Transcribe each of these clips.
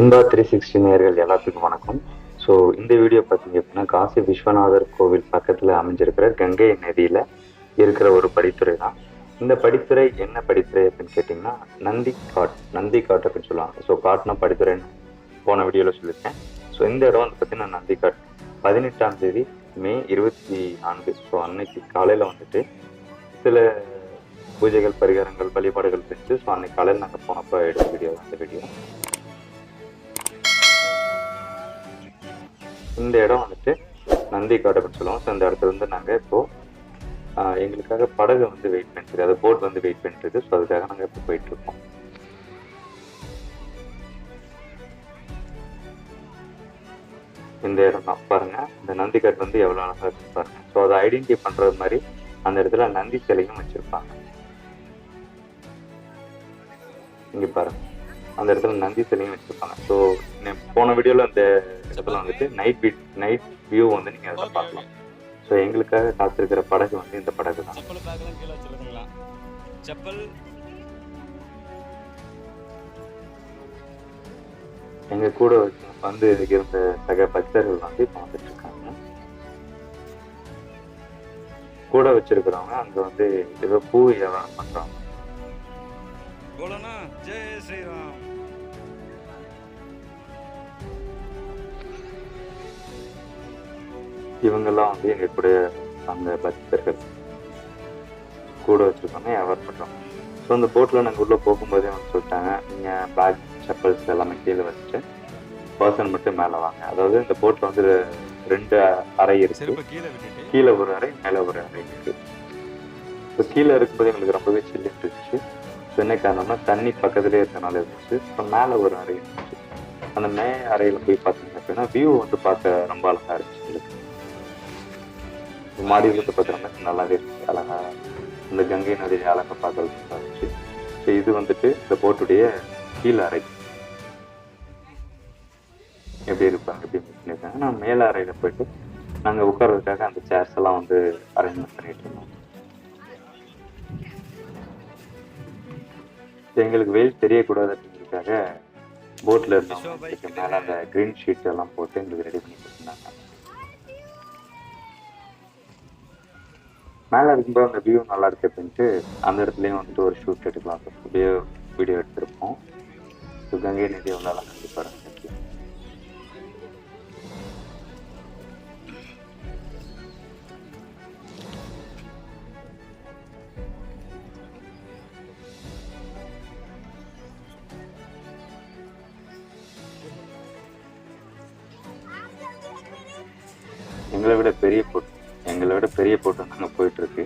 Inba three sixty நேர்கள் எல்லாத்துக்கும் வணக்கம். ஸோ இந்த வீடியோ பார்த்தீங்க அப்படின்னா காசி விஸ்வநாதர் கோவில் பக்கத்தில் அமைஞ்சிருக்கிற கங்கை நதியில் இருக்கிற ஒரு படித்துறை தான். இந்த படித்துறை என்ன படித்துறை அப்படின்னு கேட்டிங்கன்னா நந்தி காட் நந்தி காட் அப்படின்னு சொல்லுவாங்க. ஸோ காட்னா படித்துறைன்னு போன வீடியோவில் சொல்லியிருக்கேன். ஸோ இந்த இடம் வந்து பார்த்தீங்கன்னா நந்தி காட். பதினெட்டாம் தேதி மே இருபத்தி நான்கு. ஸோ அன்னைக்கு காலையில் வந்துட்டு சில பூஜைகள் பரிகாரங்கள் வழிபாடுகள் செஞ்சு ஸோ அன்னைக்கு காலையில் நாங்கள் போனப்போ எடுத்த வீடியோ அந்த வீடியோ இந்த இடம் வந்துட்டு நந்தி காடு அப்படின்னு சொல்லுவோம். ஸோ இந்த இடத்துல வந்து நாங்கள் இப்போது எங்களுக்காக படகு வந்து வெயிட் பண்ணிட்டு அது போட் வந்து வெயிட் பண்ணிட்டு இருக்கு ஸோ அதுக்காக நாங்கள் இப்போ போயிட்டு இருக்கோம் இந்த இடம் தான். பாருங்க இந்த நந்தி காட் வந்து எவ்வளோ அழகாக இருக்கு பாருங்க. ஸோ அதை ஐடென்டிஃபை பண்ணுறது மாதிரி அந்த இடத்துல நந்தி சிலையும் வச்சுருப்பாங்க. இங்கே பாருங்க அந்த இடத்துல நந்தி சிலையும் வச்சுருப்பாங்க. ஸோ போன வீடியோல அந்த இடத்துல வந்துட்டு நைட் நைட் வியூ வந்து நீங்க அதில் பார்க்கலாம். ஸோ எங்களுக்காக காத்திருக்கிற படகு வந்து இந்த படகு தான். எங்க கூட வந்து இருந்த சக பக்தர்கள் வந்து இப்போ வந்துட்டு இருக்காங்க கூட வச்சிருக்கிறவங்க அங்க வந்து ஏதோ பூ வியாபாரம் பண்றாங்க. ஜெய் ஸ்ரீராம். இவங்கெல்லாம் வந்து எங்க கூட அந்த பக்தர்கள் கூட வச்சிருக்காங்க வியாபாரம் பண்றாங்க. ஸோ அந்த போட்ல நாங்க உள்ள போகும்போதே அவங்க சொல்லிட்டாங்க நீங்க பேக் செப்பல்ஸ் எல்லாமே கீழே வச்சுட்டு பர்சன் மட்டும் மேல வாங்க. அதாவது இந்த போட்ல வந்து ரெண்டு அறை இருக்கு. கீழே ஒரு அறை மேலே ஒரு அறை இருக்கு. இப்போ கீழே இருக்கும்போது எங்களுக்கு ரொம்பவே சில்லுன்னு இருந்துச்சு. ஸோ என்ன காரணம்னா தண்ணி பக்கத்துலேயே இருந்தனால இருந்துச்சு. இப்போ மேலே ஒரு அறை இருந்துச்சு. அந்த மே அறையில் போய் பார்த்தீங்க அப்படின்னா வியூ வந்து பார்க்க ரொம்ப அழகா இருந்துச்சு எங்களுக்கு. மாடியில் இருந்து பார்க்குற நல்லாவே இருந்துச்சு அழகா இந்த கங்கை நதியை அழகா பார்க்கறது இருந்துச்சு. ஸோ இது வந்துட்டு இந்த போட்டுடைய கீழே அறை. எப்படி இருப்பாங்க எப்படி பண்ணியிருக்காங்க நான் மேல அறையில போயிட்டு நாங்கள் உட்கார்றதுக்காக அந்த சேர்ஸ் எல்லாம் வந்து அரேஞ்ச்மெண்ட் பண்ணிட்டு இருந்தோம். எங்களுக்கு வெயில் தெரியக்கூடாது அப்படிங்கிறதுக்காக போட்ல இருந்தோம் மேலே அந்த க்ரீன் ஷீட் எல்லாம் போட்டு எங்களுக்கு ரெடி பண்ணி கொடுத்துருந்தாங்க. மேல இருக்கும்போது அந்த வியூ நல்லா இருக்கு அப்படின்ட்டு அந்த இடத்துலயும் வந்துட்டு ஒரு ஷூட் எடுக்கலாம். வீடியோ வீடியோ எடுத்திருப்போம். கங்கை நதி எவ்வளோ கண்டிப்பாக எங்களை விட பெரிய போட் பெரிய போட்டு நாங்க போயிட்டு இருக்கு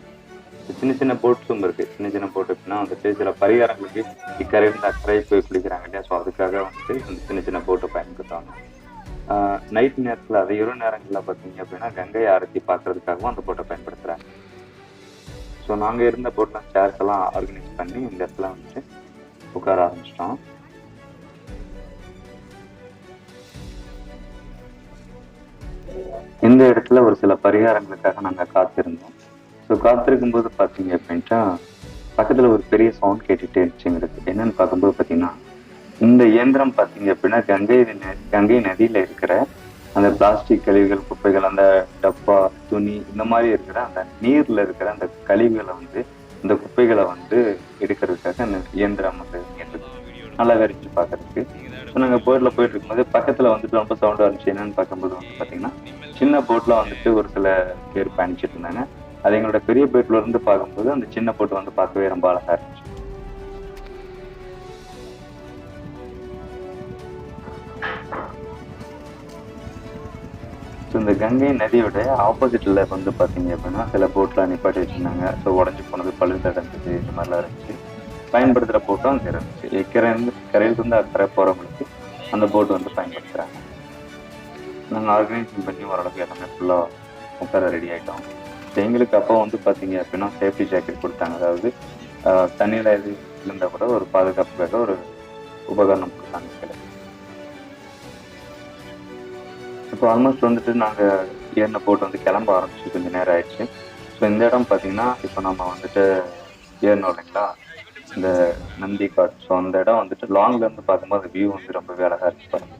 சின்ன சின்ன போட்ஸும் இருக்கு. சின்ன சின்ன போட்டு எப்படின்னா வந்துட்டு சில பரிகாரங்களுக்கு இக்கரையிலிருந்து அக்கறை போய் குளிக்கிறாங்க இல்லையா? ஸோ அதுக்காக வந்துட்டு அந்த சின்ன சின்ன போட்டை பயன்படுத்துவாங்க. நைட் நேரத்தில் அது இரு நேரங்களில் பார்த்தீங்க அப்படின்னா கங்கை ஆரத்தி பார்க்கறதுக்காகவும் அந்த போட்டை பயன்படுத்துகிறாங்க ஸோ நாங்கள் இருந்த போட்டில் சேர்ஸ் எல்லாம் ஆர்கனைஸ் பண்ணி இந்த இடத்துல வந்துட்டு உட்கார ஆரம்பிச்சிட்டோம். இந்த இடத்துல ஒரு சில பரிகாரங்களுக்காக நாங்கள் காத்திருந்தோம். ஸோ காத்திருக்கும் போது பார்த்தீங்க அப்படின்ட்டா பக்கத்தில் ஒரு பெரிய சவுண்ட் கேட்டுகிட்டே இருந்துச்சு எங்களுக்கு. என்னன்னு பார்க்கும்போது பார்த்தீங்கன்னா இந்த இயந்திரம் பார்த்தீங்க அப்படின்னா கங்கை ந- கங்கை நதியில் இருக்கிற அந்த பிளாஸ்டிக் கழிவுகள் குப்பைகள் அந்த டப்பா துணி இந்த மாதிரி இருக்கிற அந்த நீரில் இருக்கிற அந்த கழிவுகளை வந்து இந்த குப்பைகளை வந்து எடுக்கிறதுக்காக அந்த இயந்திரம் வந்து நல்லா விரிச்சு பார்க்கறதுக்கு ஸோ நாங்கள் போட்டில் போயிட்டு இருக்கும்போது பக்கத்தில் வந்துட்டு ரொம்ப சவுண்டாக இருந்துச்சு. என்னன்னு பார்க்கும்போது வந்து பார்த்தீங்கன்னா சின்ன போட்டில் வந்துட்டு ஒரு சில பேர் பயணிச்சுட்டு இருந்தாங்க அது எங்களோட பெரிய போட்டில் இருந்து பார்க்கும்போது அந்த சின்ன போட்டு வந்து பார்க்கவே ரொம்ப அழகாக இருந்துச்சு. ஸோ இந்த கங்கை நதியோட ஆப்போசிட்ல வந்து பார்த்தீங்க அப்படின்னா சில போட்லாம் நிப்பாட்டி வச்சிருந்தாங்க. ஸோ உடஞ்சி போனது பழுது அடைஞ்சது இந்த மாதிரிலாம் இருந்துச்சு. பயன்படுத்துகிற போட்டும் அங்கே இருந்துச்சு. இக்கரை இருந்து கரையிலிருந்து அக்கறை போகிறவங்களுக்கு அந்த போட் வந்து பயன்படுத்துகிறாங்க நாங்கள் ஆர்கனைசிங் பண்ணி ஓரளவுக்கு எல்லாமே ஃபுல்லாக உட்கார ரெடி ஆகிட்டோம் எங்களுக்கு அப்போ வந்து பார்த்தீங்க அப்படின்னா சேஃப்டி ஜாக்கெட் கொடுத்தாங்க. அதாவது தண்ணியில் எது இருந்தால் கூட ஒரு பாதுகாப்புக்காக ஒரு உபகரணம் கொடுத்தாங்க கையில. இப்போ ஆல்மோஸ்ட் வந்துட்டு நாங்கள் ஏறின போட்டு வந்து கிளம்ப ஆரம்பிச்சு கொஞ்சம் நேரம் ஆயிடுச்சு. ஸோ இந்த இடம் பார்த்தீங்கன்னா இப்போ நம்ம வந்துட்டு ஏறணும் இல்லைங்களா? இந்த நந்தி காட் ஸோ அந்த இடம் வந்துட்டு லாங்ல இருந்து பார்க்கும்போது வியூ வந்து ரொம்பவே அழகா இருக்கு பாருங்க.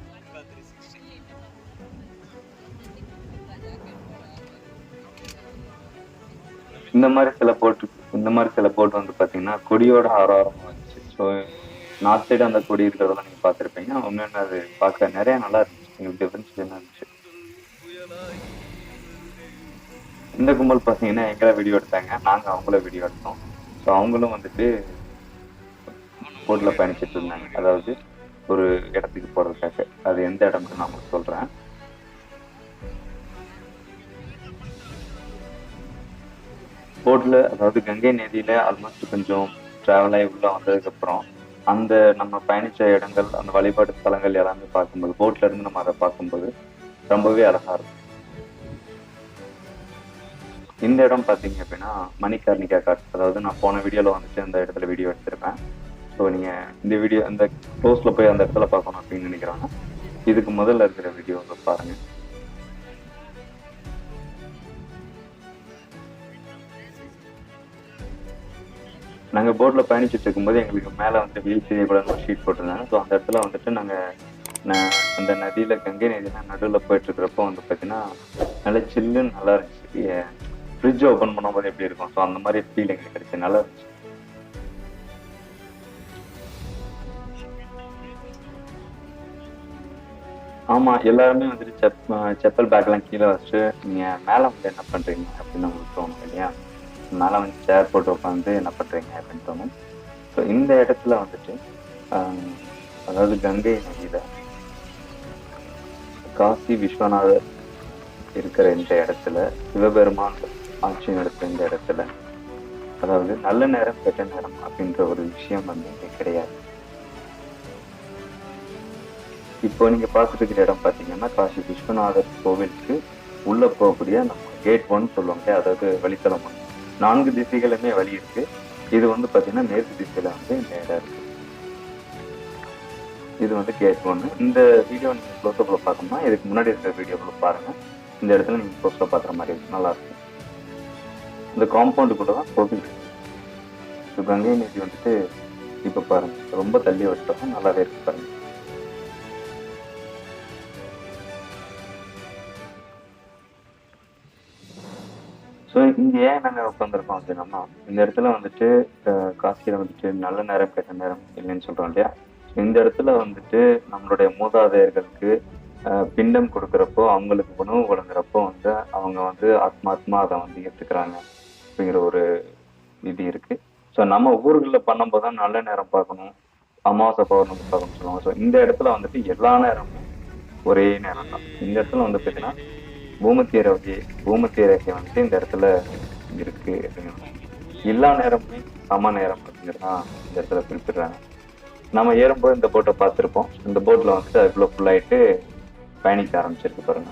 இந்த மாதிரி சில போட்டு இந்த மாதிரி சில போட்டு வந்து பாத்தீங்கன்னா கொடியோட ஆரோரம் இருந்துச்சு ஸோ நார்த் சைடு அந்த கொடி இருக்கிறதெல்லாம் நீங்க பார்த்துருப்பீங்க உண்மையான அது பார்க்க நிறைய நல்லா இருந்துச்சு. எங்களுக்கு டிஃபரன்ஸ் என்ன இருந்துச்சு? இந்த கும்பல் பார்த்தீங்கன்னா எங்களை வீடியோ எடுத்தாங்க. நாங்கள் அவங்கள வீடியோ எடுத்தோம். ஸோ அவங்களும் வந்துட்டு போட்ல பயணிச்சிட்டு இருந்தாங்க அதாவது ஒரு இடத்துக்கு போறதுக்காக. அது எந்த இடம்னு நான் உங்களுக்கு சொல்றேன். போட்ல அதாவது கங்கை நதியில ஆல்மோஸ்ட் கொஞ்சம் டிராவல் ஆகி உள்ள வந்ததுக்கு அப்புறம் அந்த நம்ம பயணிச்ச இடங்கள் அந்த வழிபாட்டு ஸ்தலங்கள் எல்லாமே பார்க்கும்போது போட்ல இருந்து நம்ம அதை பார்க்கும்போது ரொம்பவே அழகா இருக்கும். இந்த இடம் பார்த்தீங்க அப்படின்னா மணிகர்ணிகா காட். அதாவது நான் போன வீடியோவில் வந்துட்டு அந்த இடத்துல வீடியோ எடுத்திருப்பேன். ஸோ நீங்கள் இந்த வீடியோ அந்த க்ளோஸில் போய் அந்த இடத்துல பார்க்கணும் அப்படின்னு நினைக்கிறாங்க. இதுக்கு முதல்ல இருக்கிற வீடியோவை பாருங்கள் நாங்கள் போட்டில் பயணிச்சுட்டு இருக்கும்போது எங்களுக்கு மேலே வந்து வீல் செய்யக்கூடாதுன்னு ஒரு ஷீட் போட்டிருந்தாங்க. ஸோ அந்த இடத்துல வந்துட்டு நாங்கள் ந- அந்த நதியில் கங்கை நதியில் நடுவில் போயிட்டு இருக்கிறப்போ வந்து பார்த்தீங்கன்னா நல்லா சில்லுன்னு நல்லா இருந்துச்சு. ஃப்ரிட்ஜ் ஓப்பன் பண்ணும்போது எப்படி இருக்கும்? ஸோ அந்த மாதிரி ஃபீல் எங்களுக்கு கிடைச்சி. நல்லா இருந்துச்சு. ஆமா எல்லாருமே வந்துட்டு செப் செப்பல் பேக்லாம் கீழே வச்சுட்டு நீங்க மேல வந்து என்ன பண்றீங்க அப்படின்னு உங்களுக்கு தோணும் இல்லையா? மேல வந்து சேர் போட்டு உட்காந்து என்ன பண்றீங்க அப்படின்னு தோணும். ஸோ இந்த இடத்துல வந்துட்டு அதாவது கங்கை நதியில காசி விஸ்வநாதர் இருக்கிற இந்த இடத்துல சிவபெருமான் ஆட்சி நடத்துற இந்த இடத்துல அதாவது நல்ல நேரம் கெட்ட நேரம் அப்படின்ற ஒரு விஷயம் வந்து இங்க கிடையாது. இப்போ நீங்க பார்த்துட்டு இருக்கிற இடம் பாத்தீங்கன்னா காசி விஸ்வநாதர் கோவிலுக்கு உள்ள போகக்கூடிய நம்ம கேட் ஒன் சொல்லுவாங்க அதாவது வழித்தலம் ஒன்று நான்கு திசைகளுமே வழி இருக்கு. இது வந்து பாத்தீங்கன்னா மேற்கு திசையில வந்து இந்த இடம் இருக்கு. இது வந்து கேட் ஒன்று இந்த வீடியோ நீங்க க்ளோஸ்அப்ல பார்க்கணும்னா இதுக்கு முன்னாடி இருக்கிற வீடியோக்குள்ள பாருங்க. இந்த இடத்துல நீங்க க்ளோஸ்அப் பார்க்குற மாதிரி இருக்கும் நல்லா இருக்கும் இந்த கூட தான் கோவில் இருக்கு. ஸோ கங்கை நதி வந்துட்டு இப்ப பாருங்க. ரொம்ப தள்ளி வச்சிட்டோம் நல்லாவே இருக்கு பாருங்க. ஸோ இங்கே ஏன் நாங்கள் உட்காந்துருக்கோம் அப்படின்னா இந்த இடத்துல வந்துட்டு காசியில் வந்துட்டு நல்ல நேரம் கெட்ட நேரம் இல்லைன்னு சொல்கிறோம் இல்லையா? இந்த இடத்துல வந்துட்டு நம்மளுடைய மூதாதையர்களுக்கு பிண்டம் கொடுக்குறப்போ அவங்களுக்கு உணவு வழங்குறப்போ வந்து அவங்க வந்து ஆத்மாத்மா அதை வந்து ஏற்றுக்கிறாங்க அப்படிங்கிற ஒரு இது இருக்கு. ஸோ நம்ம ஊர்களில் பண்ணும்போது தான் நல்ல நேரம் பார்க்கணும். அமாவாசை பௌர்ணமி பார்க்கணும்னு சொல்லுவாங்க. ஸோ இந்த இடத்துல வந்துட்டு எல்லா நேரமும் ஒரே நேரம் தான். இந்த இடத்துல வந்து பார்த்தீங்கன்னா பூமத்திய ரேகை பூமத்திய ரேகை வந்துட்டு இந்த இடத்துல இருக்கு அப்படின்னு. எல்லா நேரமுமே சம நேரம் அப்படிங்கிறதா இந்த இடத்துல குறிப்பிடுறாங்க. நம்ம ஏறும்போது இந்த போட்டை பார்த்துருப்போம். இந்த போட்ல வந்துட்டு அதுக்குள்ளே ஃபுல் பயணிக்க ஆரம்பிச்சிருக்கு பாருங்க.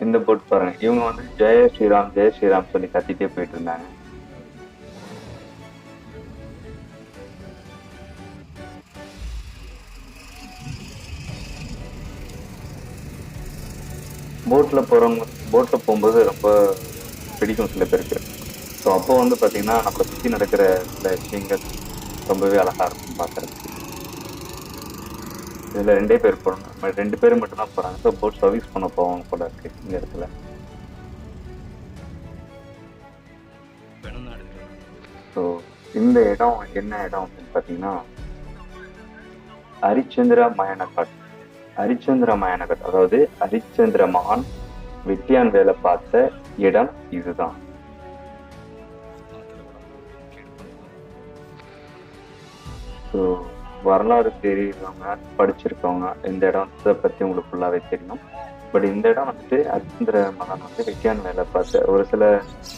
இந்த போட் பாருங்க. இவங்க வந்து ஜெய ஸ்ரீராம் ஜெய ஸ்ரீராம் சொல்லி கத்திட்டே போயிட்டு இருந்தாங்க. போட்டில் போகிறவங்க போட்டில் போகும்போது ரொம்ப பிடிக்கும் சில பேருக்கு. ஸோ அப்போ வந்து பார்த்திங்கன்னா நம்மளை சுற்றி நடக்கிற சில விஷயங்கள் ரொம்பவே அழகாக இருக்கும் பார்க்குறதுக்கு இதில் ரெண்டே பேர் போகணும். ரெண்டு பேரும் மட்டும் தான் ஸோ போட் சர்வீஸ் பண்ண போவாங்க போல இருக்கு இந்த இடத்துல. ஸோ இந்த இடம் என்ன இடம் அப்படின்னு பார்த்தீங்கன்னா ஹரிச்சந்திரா மயனகட் ஹரிச்சந்திர மயானகர் அதாவது ஹரிச்சந்திர மகான் வெட்டியான் வேலை பார்த்த இடம் இதுதான். ஸோ வரலாறு தெரியுறவங்க படிச்சிருக்கவங்க இந்த இடத்தை பற்றி உங்களுக்கு ஃபுல்லாகவே தெரியும். பட் இந்த இடம் வந்துட்டு ஹரிச்சந்திர மகன் வந்து வெட்டியான் வேலை பார்த்த ஒரு சில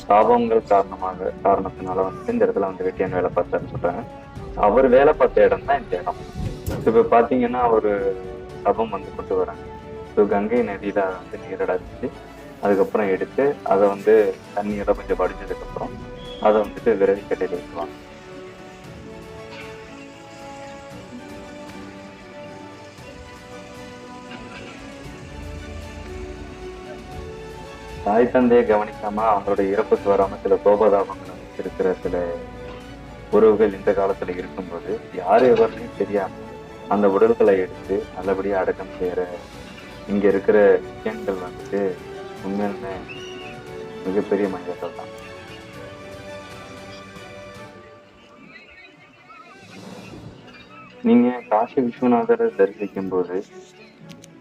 சாபங்கள் காரணமாக காரணத்தினால வந்துட்டு இந்த இடத்துல வந்து வெட்டியான் வேலை பார்த்தாருன்னு சொல்றாங்க. அவர் வேலை பார்த்த இடம் தான் இந்த இடம். இப்போ பார்த்தீங்கன்னா அவர் சபம் வந்து கொண்டு வராங்க. ஸோ கங்கை நதியில வந்து நீரடைச்சு அதுக்கப்புறம் எடுத்து அதை வந்து தண்ணியெல்லாம் கொஞ்சம் படிஞ்சதுக்கப்புறம் அதை வந்துட்டு விரவி கட்டையில் வைக்குவாங்க தாய் தந்தையை கவனிக்காம அவங்களோட இறப்புக்கு வராம சில கோபதாபங்கள் இருக்கிற சில உறவுகள் இந்த காலத்துல இருக்கும்போது யார் எவருன்னு தெரியாம அந்த உடல்களை எடுத்து நல்லபடியாக அடக்கம் செய்கிற இங்கே இருக்கிற விஷயங்கள் வந்துட்டு உண்மையிலுமே மிகப்பெரிய மனிதர்கள் தான். நீங்கள் காசி விஸ்வநாதரை தரிசிக்கும் போது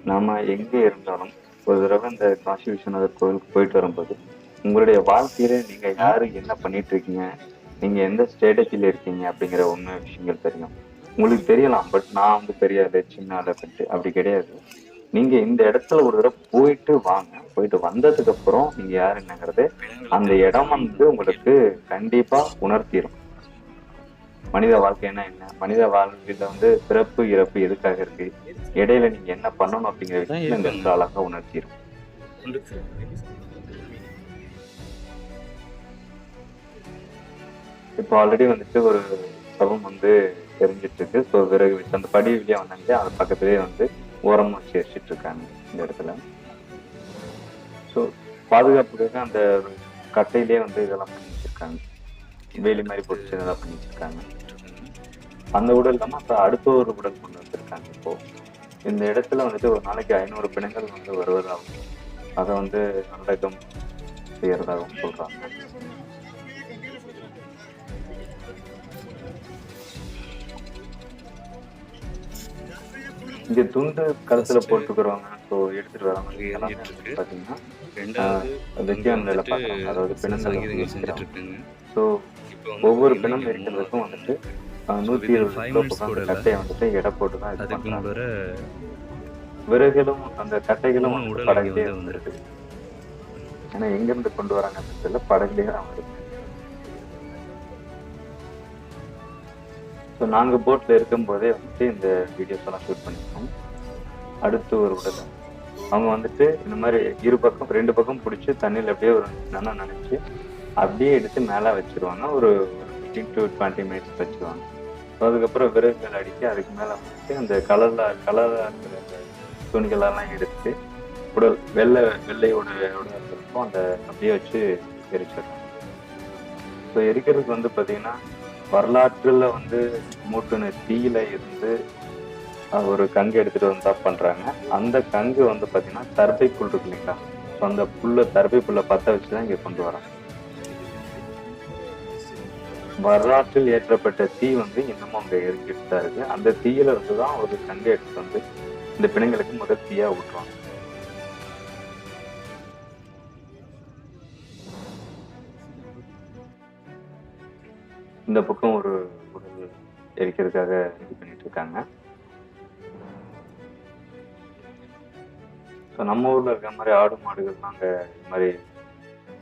நாம் எங்கே இருந்தாலும் ஒரு தடவை இந்த காசி விஸ்வநாதர் கோவிலுக்கு போயிட்டு வரும்போது உங்களுடைய வாழ்க்கையில நீங்கள் யாரு என்ன பண்ணிட்டு இருக்கீங்க? நீங்கள் எந்த ஸ்டேட்டஸில் இருக்கீங்க அப்படிங்கிற உண்மை விஷயங்கள் தெரியும். உங்களுக்கு தெரியலாம் பட் நான் வந்து பெரிய ஆளு சின்ன ஆளு அப்படின்ட்டு அப்படி கிடையாது. நீங்க இந்த இடத்துல ஒரு தடவை போயிட்டு வாங்க. போயிட்டு வந்ததுக்கு அப்புறம் நீங்க யாரு என்னங்கிறது அந்த இடம் வந்து உங்களுக்கு கண்டிப்பா உணர்த்திடும் மனித வாழ்க்கைன்னா என்ன மனித வாழ்க்கையில வந்து பிறப்பு இறப்பு எதுக்காக இருக்கு? இடையில நீங்க என்ன பண்ணணும் அப்படிங்கிற விஷயம் இந்த இடத்துல அழகா உணர்த்திடும் இப்போ ஆல்ரெடி வந்துட்டு ஒரு சபம் வந்து தெரிஞ்சிட்டு இருக்கு ஸோ விறகு வச்சு அந்த படி வழியா வந்தாங்க. அது பக்கத்துலேயே வந்து ஓரமாக வச்சு வச்சுட்டு இருக்காங்க இந்த இடத்துல. ஸோ பாதுகாப்புக்காக அந்த கட்டையிலே வந்து இதெல்லாம் பண்ணி வச்சிருக்காங்க வேலி மாதிரி பிடிச்சி இதெல்லாம் பண்ணி வச்சிருக்காங்க அந்த உடல் இல்லாமல் அப்போ அடுத்த ஒரு உடல் கொண்டு வந்திருக்காங்க இப்போ. இந்த இடத்துல வந்துட்டு ஒரு நாளைக்கு ஐநூறு பிணங்கள் வந்து வருவதாகவும் அதை வந்து நல்லடக்கம் செய்யறதாகவும் சொல்றாங்க. இங்க துண்டு கழுத்துல போட்டுக்கிறவங்க ஸோ எடுத்துட்டு வரவங்க எல்லாமே வேலை வந்துட்டு பார்க்குறாங்க அதாவது சங்கீதங்கள் செஞ்சுட்டு இருக்காங்க. ஸோ ஒவ்வொரு பிணம் மூணு வந்துட்டு நூத்தி இருபது கிலோ பக்கம். கட்டையை வந்துட்டு எடை போட்டு தான் இது விறகுகளும் அந்த கட்டைகளும் படகுலயே வந்துருக்கு. ஏன்னா எங்க இருந்து கொண்டு வராங்க அப்படின்னு தெரியல படகுலயே தான் வருது ஸோ நாங்கள் போட்டில் இருக்கும்போதே வந்துட்டு இந்த வீடியோஸ் எல்லாம் ஷூட் பண்ணியிருக்கோம். அடுத்து ஒரு உடல். அவங்க வந்துட்டு இந்த மாதிரி இரு பக்கம் ரெண்டு பக்கம் பிடிச்சி தண்ணியில் அப்படியே ஒரு நல்லா நினச்சி அப்படியே எடுத்து மேலே வச்சிருவாங்க. ஒரு ஃபிஃப்டீன் டு டுவெண்ட்டி மினிட்ஸ் வச்சிருவாங்க. ஸோ அதுக்கப்புறம் விறகுகள் அடிக்க அதுக்கு மேலே வந்துட்டு அந்த கலரில் கலராக இருக்கிற அந்த துணிகளெல்லாம் எடுத்து உடல் வெள்ளை வெள்ளையோட உடல் இருக்கும் அந்த அப்படியே வச்சு எரிச்சிடுறாங்க. ஸோ எரிக்கிறதுக்கு வந்து பார்த்தீங்கன்னா வரலாற்றுல வந்து மூட்டுன தீயில இருந்து ஒரு கங்கு எடுத்துட்டு வந்தா பண்றாங்க. அந்த கங்கு வந்து பாத்தீங்கன்னா தர்பை புல் இருக்கு இல்லைங்களா? ஸோ அந்த புல்ல தர்பை புல்லை பத்த வச்சுதான் இங்க கொண்டு வராங்க. வரலாற்றில் ஏற்றப்பட்ட தீ வந்து இன்னமும் அங்க எரிஞ்சிட்டு தான் இருக்கு. அந்த தீயில இருந்துதான் ஒரு கங்கை எடுத்துட்டு வந்து இந்த பிணங்களுக்கு முதல் தீயா விட்டுருவாங்க இந்த பக்கம் ஒரு உடல் எரிக்கிறதுக்காக இது பண்ணிட்டு இருக்காங்க. ஸோ நம்ம ஊர்ல இருக்க மாதிரி ஆடு மாடுகள் அங்க இந்த மாதிரி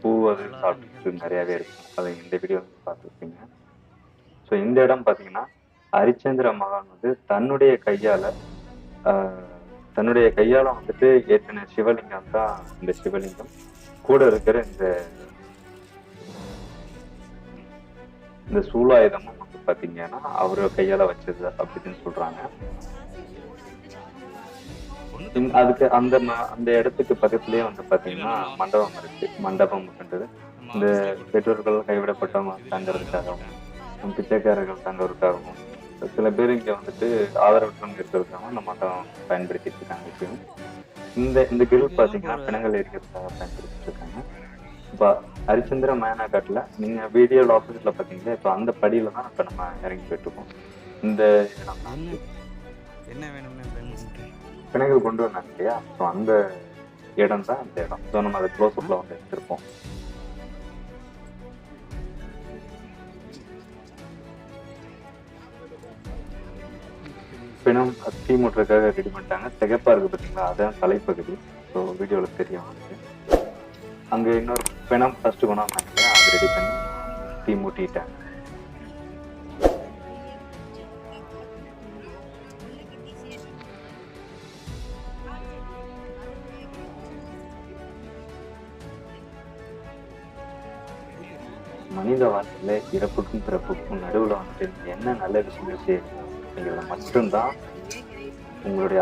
பூ அது சாப்பிட்டு நிறையவே இருக்கும். அதை இந்த வீடியோ வந்து பார்த்துருப்பீங்க. ஸோ இந்த இடம் பார்த்தீங்கன்னா ஹரிச்சந்திர மகான் வந்து தன்னுடைய கையால தன்னுடைய கையால வந்துட்டு ஏற்றின சிவலிங்கம் தான் இந்த சிவலிங்கம். கூட இருக்கிற இந்த இந்த சூலாயுதமும் வந்து பாத்தீங்கன்னா அவரு கையால வச்சது அப்படின்னு சொல்றாங்க. அதுக்கு அந்த ம- அந்த இடத்துக்கு பக்கத்துலயே வந்து பாத்தீங்கன்னா மண்டபம் இருக்கு. மண்டபம் அப்படின்றது. இந்த பெற்றோர்கள் கைவிடப்பட்டவங்க தங்கறதுக்காகவும் பிச்சைக்காரர்கள் தங்கறதுக்காகவும் சில பேர் இங்க வந்துட்டு ஆதரவற்றவங்க இருக்கிறதுக்காகவும் இந்த மண்டபம் பயன்படுத்திட்டு இருக்காங்க. இப்பயும் இந்த இந்த கிரில் பாத்தீங்கன்னா பிணங்கள் இருக்கிறதுக்காக பயன்படுத்திட்டு இருக்காங்க. ஹரிச்சந்திர மேனாகாட்டில் நீங்க வீடியோல ஆப்போசிட்ல பாத்தீங்களா? இப்போ அந்த படியில தான் இப்ப நம்ம இறங்கி போயிட்டு இருக்கோம் இந்த என்ன வேணும்னு பிணைகள் கொண்டு வந்தாங்க இல்லையா? ஸோ அந்த இடம் தான் இந்த இடம். ஸோ நம்ம அதை க்ளோஸ் அப்ல வந்து எடுத்திருப்போம் பிணம் தீ மூட்டுறதுக்காக ரெடி பண்ணிட்டாங்க. சிகப்பா இருக்கு பார்த்தீங்களா அதான் தலைப்பகுதி. ஸோ வீடியோவில் தெரியும் உங்களுக்கு அங்க இன்னொரு பிணம் ஃபர்ஸ்ட் குணம் அது ரெடி பண்ணி தீ மூட்டிட்டாங்க மனித வாழ்க்கையில இறப்புக்கும் பிறப்புக்கும் நடுவில் வந்துட்டு என்ன நல்ல விஷயங்கள் செய்யணும் அப்படிங்கிறத மட்டும்தான் உங்களுடைய